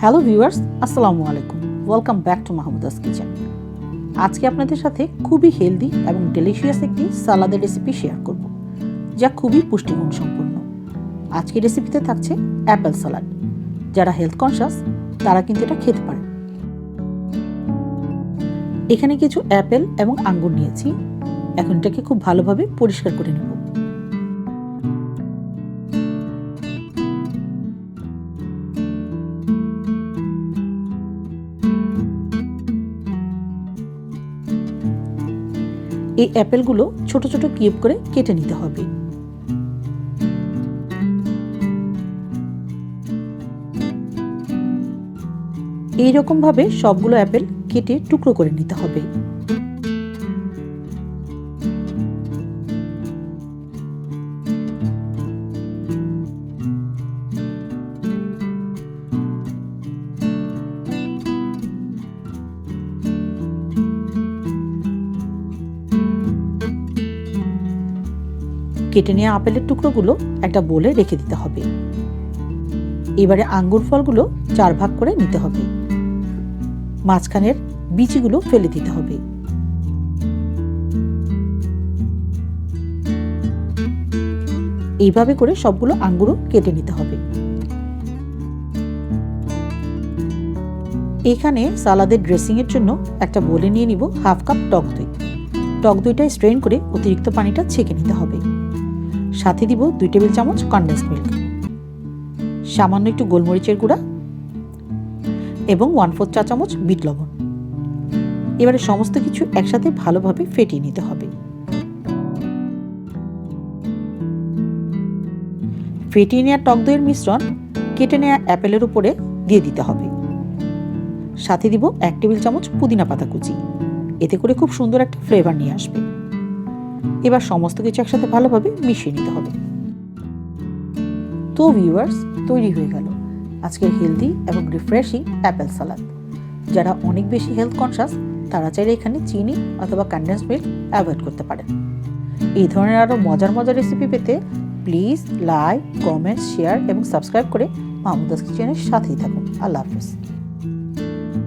Hello viewers, আসসালামু আলাইকুম। Welcome back to Mahmuda's kitchen. আজকে আপনাদের সাথে খুবই হেলদি এবং ডেলিশিয়াস একটি সালাদের রেসিপি শেয়ার করব, যা খুবই পুষ্টিগুণ সম্পন্ন। আজকের রেসিপিতে থাকছে অ্যাপেল সালাড যারা হেলথ কনসাস তারা কিন্তু এটা খেতে পারে। এখানে কিছু অ্যাপেল এবং আঙ্গুর নিয়েছি। এখন এটাকে খুব ভালোভাবে পরিষ্কার করে নেব। এই অ্যাপেলগুলো ছোট ছোট কিউব করে কেটে নিতে হবে। এই রকম ভাবে সবগুলো অ্যাপেল কেটে টুকরো করে নিতে হবে। কেটে নেওয়া আপেলের টুকরোগুলো একটা বোলে রেখে দিতে হবে। এবারে আঙ্গুর ফলগুলো চার ভাগ করে নিতে হবে। মাঝখানের বিচিগুলো ফেলে দিতে হবে। এইভাবে করে সবগুলো আঙ্গুরও কেটে নিতে হবে। এখানে সালাদের ড্রেসিংয়ের জন্য একটা বলে নিয়ে নিব হাফ কাপ টক দই। টক দইটা স্ট্রেন করে অতিরিক্ত পানিটা ছেঁকে নিতে হবে। সাথে দিব দুই টেবিল চামচ কনডেন্স মিল্ক সামান্য একটু গোলমরিচের গুঁড়া এবং ওয়ান ফোর চা চামচ বিট লবণ। এবারে সমস্ত কিছু একসাথে ভালোভাবে ফেটিয়ে নিতে হবে। ফেটিয়ে নেওয়া টক দইয়ের মিশ্রণ কেটে নেওয়া অ্যাপেলের উপরে দিয়ে দিতে হবে। সাথে দিব এক টেবিল চামচ পুদিনা পাতা কুচি এতে করে খুব সুন্দর একটা ফ্লেভার নিয়ে আসবে। এবার সমস্ত কিছু একসাথে ভালোভাবে মিশিয়ে নিতে হবে। তো ভিউয়ার্স তৈরি হয়ে গেল আজকের হেলদি এবং রিফ্রেশিং অ্যাপেল সালাদ যারা অনেক বেশি হেলথ কনসাস তারা চাইলে এখানে চিনি অথবা কন্ডেন্স মিল্ক অ্যাভয়েড করতে পারেন। এই ধরনের আরও মজার মজার রেসিপি পেতে প্লিজ লাইক কমেন্ট শেয়ার এবং সাবস্ক্রাইব করে মাহমুদাস কিচেনের সাথেই থাকুন। আল্লাহ হাফিজ।